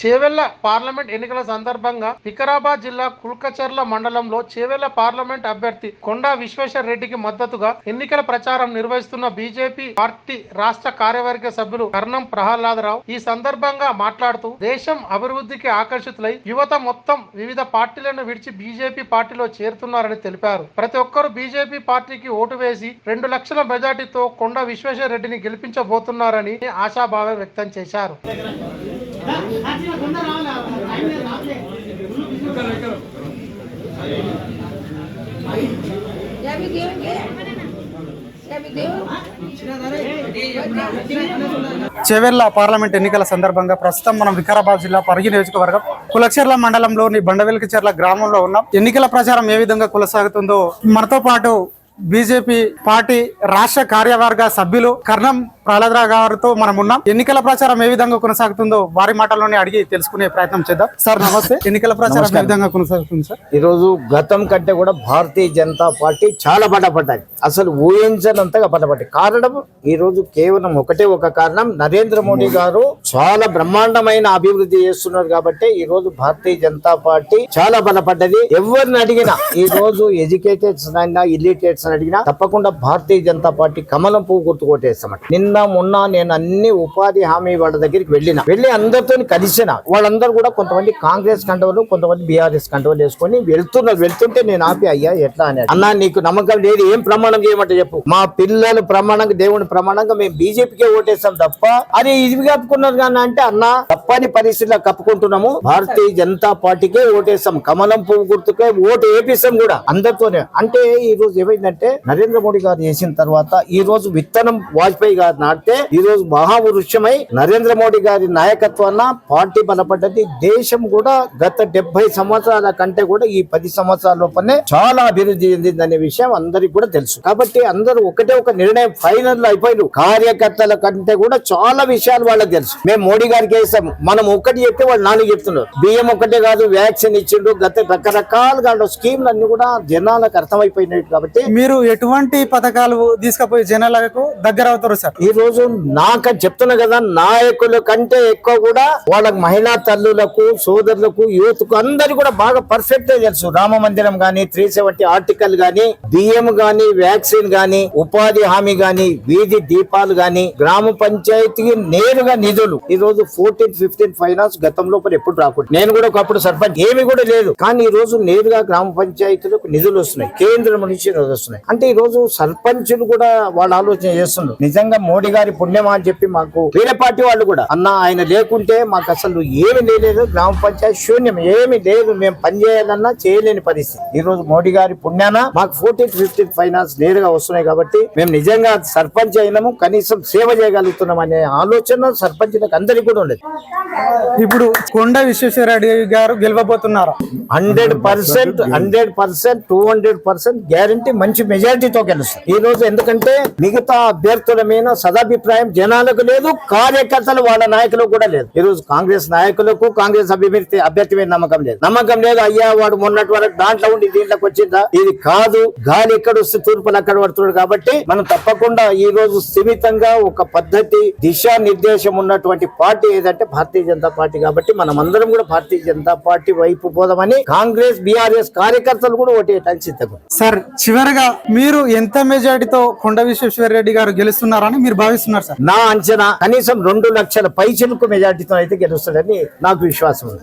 Chevella parliament ఎన్నికల సందర్భంగా వికారాబాద్ జిల్లా కుల్కచర్ల మండలంలో చేవెళ్ళ పార్లమెంట్ అభ్యర్థి కొండా విశ్వేశ్వర రెడ్డికి మద్దతుగా ఎన్నికల ప్రచారం నిర్వహిస్తున్న బీజేపీ పార్టీ రాష్ట్ర కార్యవర్గ సభ్యులు కర్ణం ప్రహ్లాదరావు ఈ సందర్భంగా మాట్లాడుతూ దేశం అభివృద్ధికి ఆకర్షితులై యువత మొత్తం వివిధ పార్టీలను విడిచి బీజేపీ పార్టీలో చేరుతున్నారని తెలిపారు. ప్రతి ఒక్కరూ బీజేపీ పార్టీకి ఓటు వేసి రెండు లక్షల మెజార్టీతో కొండ విశ్వేశ్వర రెడ్డిని గెలిపించబోతున్నారని ఆశాభావం వ్యక్తం చేశారు. చెవెర్ల పార్లమెంట్ ఎన్నికల సందర్భంగా ప్రస్తుతం మనం వికారాబాద్ జిల్లా పరిగి నియోజకవర్గం కులచెర్ల మండలంలోని బండవెలికిచెర్ల గ్రామంలో ఉన్నాం. ఎన్నికల ప్రచారం ఏ విధంగా కొనసాగుతుందో మనతో పాటు బీజేపీ పార్టీ రాష్ట్ర కార్యవర్గ సభ్యులు కర్ణం ప్రహ్లాదరావు గారితో మనం ఉన్నాం. ఎన్నికల ప్రచారం ఏ విధంగా కొనసాగుతుందో వారి మాటల్లోనే అడిగి తెలుసుకునే ప్రయత్నం చేద్దాం. సార్ నమస్తే. ఎన్నికల ప్రచారం ఏ విధంగా కొనసాగుతుంది సార్? ఈరోజు గతం కంటే కూడా భారతీయ జనతా పార్టీ చాలా బలపడ్డది అసలు ఊహించనంతగా బలపడ్డది కారణం ఈ రోజు కేవలం ఒకటే ఒక కారణం. నరేంద్ర మోడీ గారు చాలా బ్రహ్మాండమైన అభివృద్ధి చేస్తున్నారు కాబట్టి ఈ రోజు భారతీయ జనతా పార్టీ చాలా బలపడ్డది. ఎవరిని అడిగినా ఈ రోజు ఎడ్యుకేటెడ్స్ అయినా ఇల్లిటేట్స్ అని అడిగినా తప్పకుండా భారతీయ జనతా పార్టీ కమలం పువ్వు గుర్తు కొట్టేస్తామట. నిన్న మొన్న నేను అన్ని ఉపాధి హామీ వాళ్ళ దగ్గరికి వెళ్ళిన. వెళ్ళి అందరితో కలిసిన. వాళ్ళందరూ కూడా కొంతమంది కాంగ్రెస్ కంటవలు కొంతమంది బీఆర్ఎస్ కంటవలు వేసుకొని వెళ్తున్నారు వెళ్తుంటే నేను ఆపి అయ్యా ఎట్లా? అని అన్నా నీకు నమ్మకం లేదు ఏం ప్రమాణం చేయమంటే చెప్పు. మా పిల్లలు ప్రమాణంగా దేవుని ప్రమాణంగా మేము బీజేపీకే ఓటేస్తాం తప్ప అది ఇది కప్పుకున్నారు కానీ అంటే అన్న తప్పని పరిస్థితిలో కప్పుకుంటున్నాము. భారతీయ జనతా పార్టీకే ఓటేస్తాం. కమలం పువ్వు గుర్తుకే ఓటు వేపిస్తాం కూడా అందరితోనే. అంటే ఈ రోజు ఏమైందంటే నరేంద్ర మోడీ గారు చేసిన తర్వాత ఈ రోజు విత్తనం వాజ్పేయి గారు నాటితే ఈ రోజు మహావృక్షమై నరేంద్ర మోడీ గారి నాయకత్వాన పార్టీ బలపడ్డది. దేశం కూడా గత డెబ్బై సంవత్సరాల కంటే కూడా ఈ పది సంవత్సరాల లోపలనే చాలా అభివృద్ధి చెందిందనే విషయం అందరికి కూడా తెలుసు. కాబట్టి అందరూ ఒకటే ఒక నిర్ణయం ఫైనల్లో అయిపోయిన కార్యకర్తల కంటే కూడా చాలా విషయాలు వాళ్ళకి తెలుసు. మేము మోడీ గారికి వేస్తాం. మనం ఒకటి చెప్తే వాళ్ళు నాలుగు చెప్తున్నారు. బియ్యం ఒకటే కాదు వ్యాక్సిన్ ఇచ్చిండు గత రకరకాలుగా స్కీమ్లు అన్ని కూడా జనాలకు అర్థమైపోయినాయి కాబట్టి మీరు ఎటువంటి పథకాలు తీసుకుపోయి జనాలకు దగ్గర అవుతారు సార్? ఈ రోజు నాకు చెప్తున్నా కదా నాయకుల కంటే ఎక్కువ కూడా వాళ్ళకి మహిళా తల్లులకు సోదరులకు యూత్ అందరు కూడా బాగా పర్ఫెక్ట్ తెలుసు. రామ మందిరం గాని త్రీ సెవెంటీ ఆర్టికల్ గాని బియ్యం గాని వ్యాక్సిన్ గాని ఉపాధి హామీ గాని వీధి దీపాలు గాని గ్రామ పంచాయతీకి నేరుగా నిధులు. ఈ రోజు ఫోర్టీన్ ఫిఫ్టీన్ ఫైనాన్స్ గతంలో ఎప్పుడు రాకూడదు. నేను కూడా ఒకప్పుడు సర్పంచ్ ఏమి కూడా లేదు. కానీ ఈ రోజు నేరుగా గ్రామ పంచాయతీలకు నిధులు వస్తున్నాయి. కేంద్రం నుంచి నిధులు వస్తున్నాయి. అంటే ఈ రోజు సర్పంచులు కూడా వాళ్ళు ఆలోచన చేస్తున్నారు. నిజంగా మోడీ గారి పుణ్యమా అని చెప్పి మాకు వేరే పార్టీ వాళ్ళు కూడా అన్న ఆయన లేకుంటే మాకు అసలు ఏమి లేదు గ్రామ పంచాయతీ శూన్యం ఏమి లేదు. మేము పని చేయాలన్నా చేయలేని పరిస్థితి. ఈ రోజు మోడీ గారి పుణ్యాన మాకు ఫోర్టీన్ ఫిఫ్టీన్ ఫైనాన్స్ నేరుగా వస్తున్నాయి కాబట్టి మేము నిజంగా సర్పంచ్ అయినాము. కనీసం సేవ చేయగలుగుతున్నాం అనే ఆలోచన సర్పంచులకు అందరికీ కూడా ఉండేది. ఇప్పుడు కొండ విశ్వేశ్వర రెడ్డి గారు గెలవబోతున్నారు? Hundred percent hundred percent two hundred percent guarantee మంచి మెజారిటీతో గెలుస్తారు ఈ రోజు ఎందుకంటే మిగతా అభ్యర్థుల మీద సదాభిప్రాయం జనాలకు లేదు కార్యకర్తలు వాళ్ళ నాయకులకు కూడా లేదు. ఈ రోజు కాంగ్రెస్ నాయకులకు కాంగ్రెస్ అభ్యర్థి అభ్యర్థి మీద నమ్మకం లేదు. నమ్మకం లేదు అయ్యా వాడు మొన్నటి వరకు దాంట్లో ఉండి దీంట్లోకి వచ్చిందా? ఇది కాదు. గాలి ఎక్కడ వస్తే తూర్పులు అక్కడ పడుతున్నాడు కాబట్టి మనం తప్పకుండా ఈ రోజు స్థిమితంగా ఒక పద్ధతి దిశా నిర్దేశం ఉన్నటువంటి పార్టీ ఏదంటే భారతీయ జనతా పార్టీ కాబట్టి మనం అందరం కూడా భారతీయ జనతా పార్టీ వైపు పోదామని కాంగ్రెస్ బీఆర్ఎస్ కార్యకర్తలు కూడా ఓటేయటానికి సిద్ధంగా సార్ చివరిగా మీరు ఎంత మెజార్టీతో కొండ విశ్వేశ్వర రెడ్డి గారు గెలుస్తున్నారని మీరు భావిస్తున్నారు సార్? నా అంచనా కనీసం రెండు లక్షల పైచిలకు మెజార్టీతో అయితే గెలుస్తాడని నాకు విశ్వాసం ఉంది.